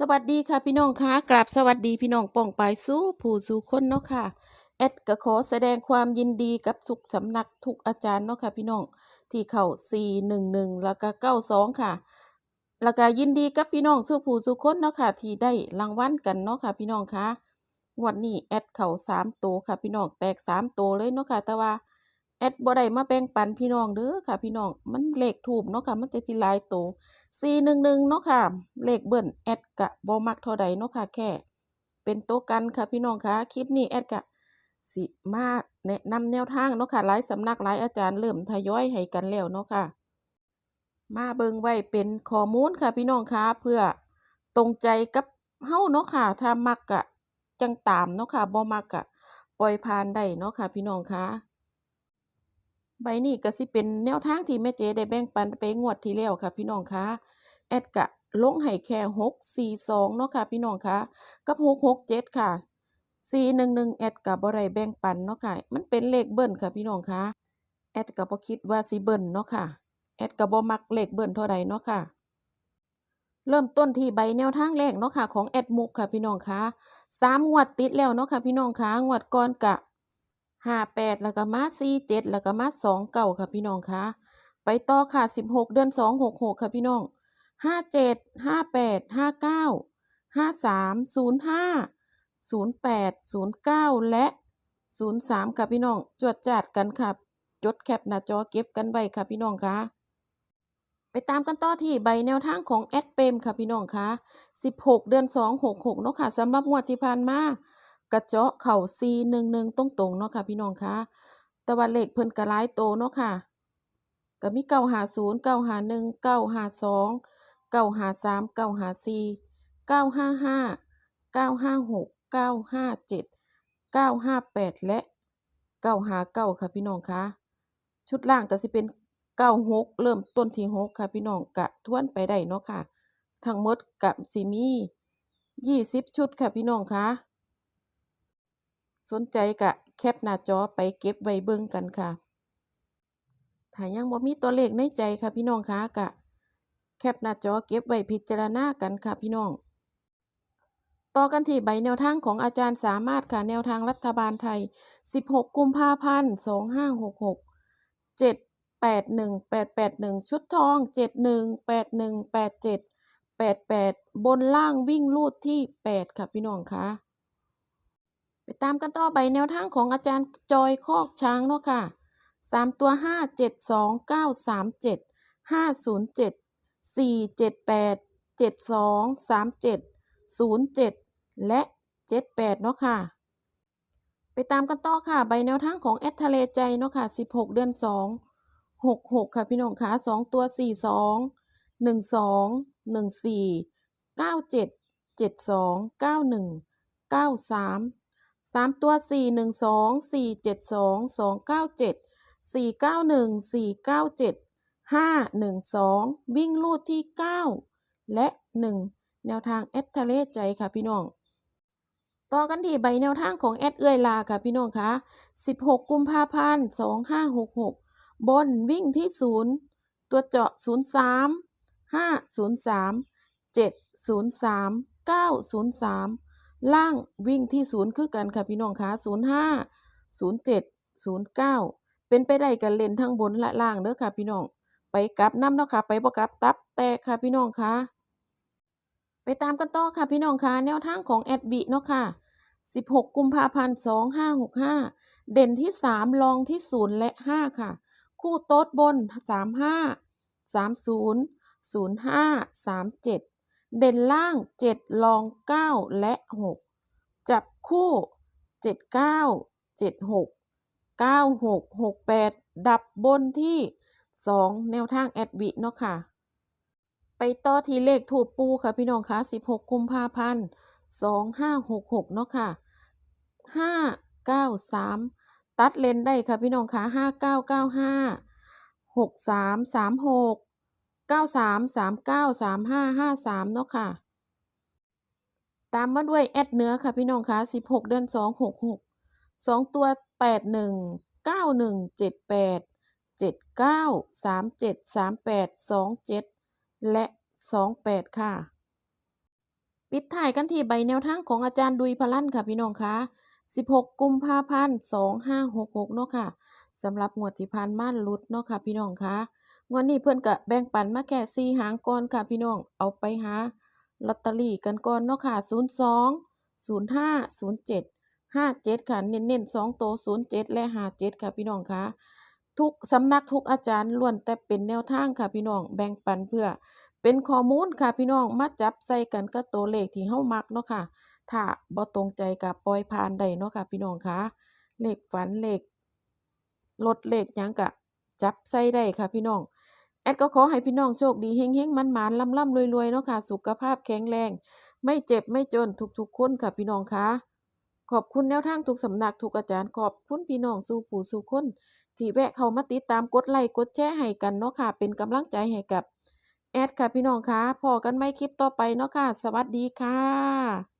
สวัสดีค่ะพี่น้องคะกราบสวัสดีพี่น้องป่องปายสู้ผู้สู่คนเนาะค่ะแอดก็ขอแสดงความยินดีกับทุกสำนักทุกอาจารย์เนาะค่ะพี่น้องที่เข้า411 แล้วก็92 ค่ะ แล้วก็ยินดีกับพี่น้องสู้ผู้สู่คนเนาะค่ะที่ได้รางวัลกันเนาะค่ะพี่น้องคะงวดนี้แอดเข้า3ตัวค่ะพี่น้องแตก3ตัวเลยเนาะค่ะแต่ว่าแอดบ่ได้มาแบ่งปันพี่น้องเด้อค่ะพี่น้องมันเลขทูบเนาะค่ะมันจะสิหลายตัว สี่หนึ่งหนึ่งเนาะค่ะ เลขเบิ้ลแอดกะบ่มักเท่าใดเนาะค่ะ แค่ เป็นโต๊ะกันค่ะพี่น้องคะคลิปนี้แอดกะสิมาแนะนำแนวทางเนาะค่ะ หลายสำนักหลายอาจารย์เริ่มทยอยให้กันแล้วเนาะค่ะ มาเบิ่งไว้เป็นข้อมูลค่ะพี่น้องคะเพื่อตรงใจกับเฮ้าเนาะค่ะ ถ้ามักกะจังตามเนาะค่ะบ่มักกะปล่อยผ่านได้เนาะค่ะ พี่น้องคะ ใบนี้ก็สิเป็นแนวทางที่แม่เจได้แบ่งปันไปงวดที่แล้วค่ะ พี่น้องคะแอดกะลงให้แค่642เนาะค่ะ พี่น้องคะกับ667ค่ะ411แอดกะบ่ได้แบ่งปันเนาะค่ะ มันเป็นเลขเบิ้ลค่ะ พี่น้องคะแอดก็บ่คิดว่าสิเบิ้ลเนาะค่ะแอดก็บ่มักเลขเบิ้ลเท่าใดเนาะค่ะ เริ่มต้นที่ใบแนวทางแรกเนาะค่ะ ของแอดมุกค่ะ พี่น้องคะสามงวดติดแล้วเนาะค่ะ พี่น้องคะงวดก่อนกะ ห้าแปดแล้วก็มาสี่เจ็ดแล้วก็มาสองเก้าค่ะพี่น้องคะไปต่อค่ะสิบหกเดือนสองหกหกค่ะพี่น้องห้าเจ็ดห้าแปดห้าเก้าห้าสามศูนย์ห้าศูนย์แปดศูนย์เก้าและศูนย์สามค่ะพี่น้องจวดจัดกันค่ะจดแคปหน้าจอเก็บกันไว้ค่ะพี่น้องคะไปตามกันต่อที่ใบแนวทางของแอดเปมค่ะพี่น้องคะ16 เดือน 2 6 6เนาะค่ะสำหรับงวดที่ผ่านมา กระเจาะเข่าซีหนึ่งหนึ่งตรงๆเนาะค่ะพี่น้องคะแต่ว่าเลขเพิ่นกระไลโตเนาะค่ะก็มีเก้าหาศูนย์เก้าหาหนึ่งเก้าหาสองเก้าหาสามเก้าหาสี่เก้าห้าห้าเก้าห้าหกเก้าห้าเจ็ดเก้าห้าแปดและเก้าหาเก้าค่ะพี่น้องคะชุดล่างก็สิเป็นเก้าหกเริ่มต้นที่หกค่ะพี่น้องกะทวนไปได้เนาะค่ะ ทั้งหมดกับซีมียี่สิบชุดค่ะพี่น้องคะ สนใจกะแคปหน้าจอไปเก็บไว้เบิ่งกันค่ะ ถ้ายังบ่มีตัวเลขในใจค่ะพี่น้องคะกะ แคปหน้าจอเก็บไว้พิจารณากันค่ะพี่น้อง ต่อกันที่ใบแนวทางของอาจารย์สามารถค่ะแนวทางรัฐบาลไทย 16 กุมภาพันธ์ 2566 7แปดหนึ่งแปดแปดหนึ่งชุดทองเจ็ดหนึ่งแปดหนึ่งแปดเจ็ดแปดแปดบนล่างวิ่งลูดที่แปดค่ะพี่น้องคะ ไปตามกันต่อใบแนวทางของอาจารย์จอยคอกช้างเนาะค่ะสามตัวห้าเจ็ดสองเก้าสามเจ็ดห้าศูนย์เจ็ดสี่เจ็ดแปดเจ็ดสองสามเจ็ดศูนย์เจ็ดและเจ็ดแปดเนาะค่ะ ไปตามกันต่อค่ะ ใบแนวทางของแอดทะเลใจเนาะค่ะสิบหกเดือนสองหกหกค่ะพี่น้องคะสองตัวสี่สองหนึ่งสองหนึ่งสี่เก้าเจ็ดเจ็ดสองเก้าหนึ่งเก้าสามามตัว412 472 297 491 497 512วิ่งลูดที่9และ1แนวทางแอดทะเลใจค่ะพี่น้อง ต่อกันที่ใบแนวทางของแอดเอื้อยลาค่ะพี่น้องคะ16 กุมภาพันธ์2566 บนวิ่งที่ 0 ตัวเจาะ 03 503 703 903 ล่างวิ่งที่ศูนย์คือกันค่ะพี่น้องคะศูนย์ห้าศูนย์เจ็ดศูนย์เก้าเป็นไปได้กันเล่นทั้งบนและล่างเด้อค่ะพี่น้อง ไปกลับน้ำเนาะค่ะ ไปบ่กลับตับแตกค่ะพี่น้องคะไปตามกันต่อค่ะพี่น้องคะแนวทางของแอดบิเนาะค่ะ 16 กุมภาพันธ์ 2565 เด่นที่ 3 รองที่ 0 และ 5 ค่ะ คู่โต๊ดบน 35 30 05 37 เด่นล่าง 7 รอง 9 และ 6 จับคู่ 79 76 96 68 ดับบนที่ 2 แนวทางแอดวิเนาะค่ะ ไปต่อที่เลขถูกปูค่ะพี่น้องคะ16 กุมภาพันธ์ 2566 เนาะค่ะ 593 ตัดเลนได้ค่ะพี่น้องคะ5995 6336 9339 3553เนาะค่ะ ตามมาด้วยแอดเนื้อค่ะพี่น้องคะ16 เดือน 266 2 ตัว 81 9178 79 37 38 27 และ 28 ค่ะ ปิดท้ายกันที่ใบแนวทางของอาจารย์ดุยพลันค่ะพี่น้องคะ16 กุมภาพันธ์2566 เนาะค่ะสำหรับงวดที่ผ่านมาหลุดเนาะค่ะพี่น้องคะ งวดนี้เพิ่อนก็แบ่งปันมาแค่สี่หางก่อนค่ะพี่น้อง เอาไปหาลอตเตอรี่กันก่อนเนาะค่ะ02 05 07 57ค่ะ เน้นๆ2ตัว07และ57ค่ะพี่น้องคะทุกสำนักทุกอาจารย์ล้วนแต่เป็นแนวทางค่ะพี่น้อง แบ่งปันเพื่อ เป็นข้อมูลค่ะพี่น้อง มาจับใส่กันกับตัวเลขที่เฮามักเนาะค่ะ ถ้าบ่ตรงใจก็ปล่อยผ่านได้เนาะค่ะพี่น้องคะเลขฝันเลขรถเลขยังก็จับใส่ได้ค่ะพี่น้อง แอดก็ขอให้พี่น้องโชคดีเฮงๆมันๆล่ำๆรวยๆเนาะค่ะสุขภาพแข็งแรง ไม่เจ็บไม่จนทุกๆคนค่ะพี่น้องคะขอบคุณแนวทางทุกสำนักทุกอาจารย์ขอบคุณพี่น้องสู่ผู้สู่คนที่แวะเข้ามาติดตามกดไลค์กดแชร์ให้กันเนาะค่ะ เป็นกำลังใจให้กับแอดค่ะพี่น้องคะพอกันไหมคลิปต่อไปเนาะค่ะ สวัสดีค่ะ